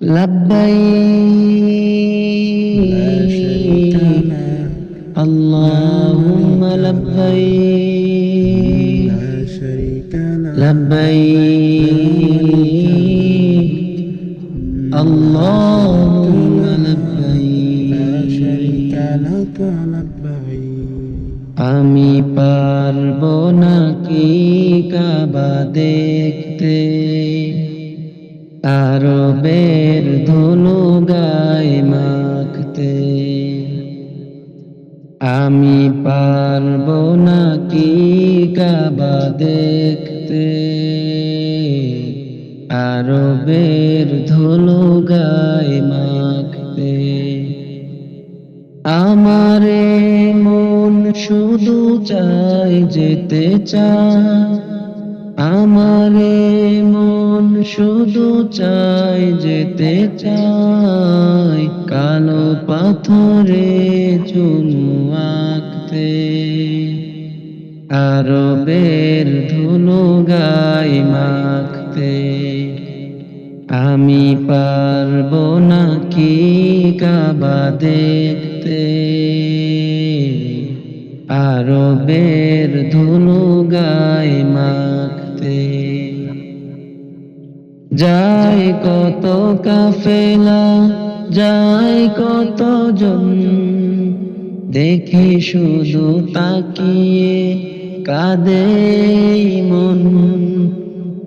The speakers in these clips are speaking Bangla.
لبيك اللهم لبيك لا شريك له لبيك اللهم لبيك لا شريك لك لبيك আমি পারবো না কি কাবা দেখতে আরবের ধনু গায়ে মাখতে। আমি পারব না কি কাবা দেখতে? আরবের ধনু গায়ে মাখতে। আমারে মন শুধু চাই যেতে চায়। আমারে মন শুধু চাই যেতে চাই, কালো পাথরে চুমু আঁকতে। আরবের ধুলো গাই মাখতে। আমি পারব না কি কাবা দেখতে? আরবের ধুলো গায়ে মাখতে। যায় কত কাফেলা, যায় কত জন দেখি শুধু তাকিয়ে কাদে মন।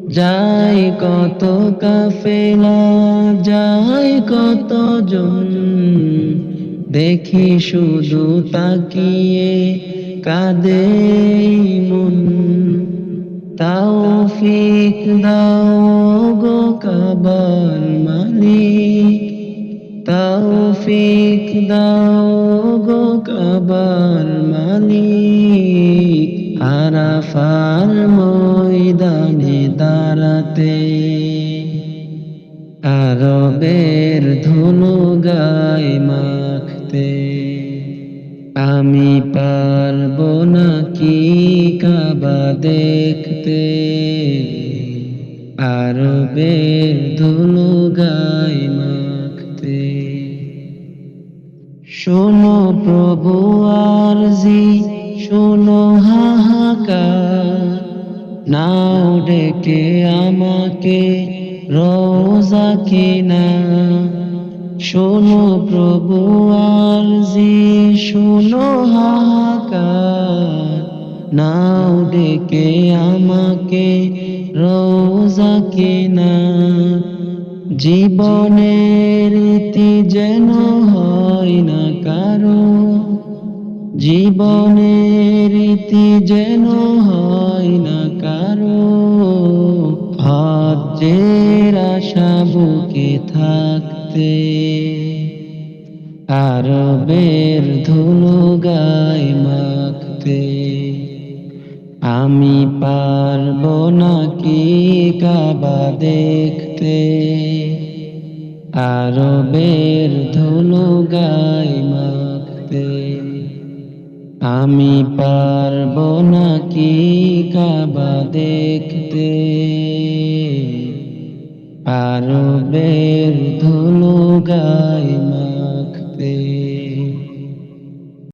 যায় কত কাফেলা, যায় কত জন দেখি শুধু তাকিয়ে কাদে মন। তাওফিক দাও গো কাবার মালিক। তাওফিক দাও গো কাবার মালিক। আরাফার ময়দানে দাঁড়াতে। আরবের ধুলো গায়ে মাখতে। আমি কাবা দেখতে আরবের ধুলো গায়ে মাখতে। শোনো প্রভু আরজি, শোনো হাহাকার। নাও ডেকে আমাকে রোজা কিনা। শোনো প্রভু আরজি, শোনো হাহাকার। নাও ডেকে আমাকে রোজা কিনা। জীবনের রীতি যেন হয় না কারও। জীবনের রীতি যেন হয় না কারও। হজ্জের আশা বুকে থাকতে, আরবের ধুলো গায়ে মাখতে। আমি পারব না কি কাবা দেখতে? আরবের ধুলো গায়ে মাখতে। আমি পারব না কি কাবা দেখতে? আরবের ধুলো গায়ে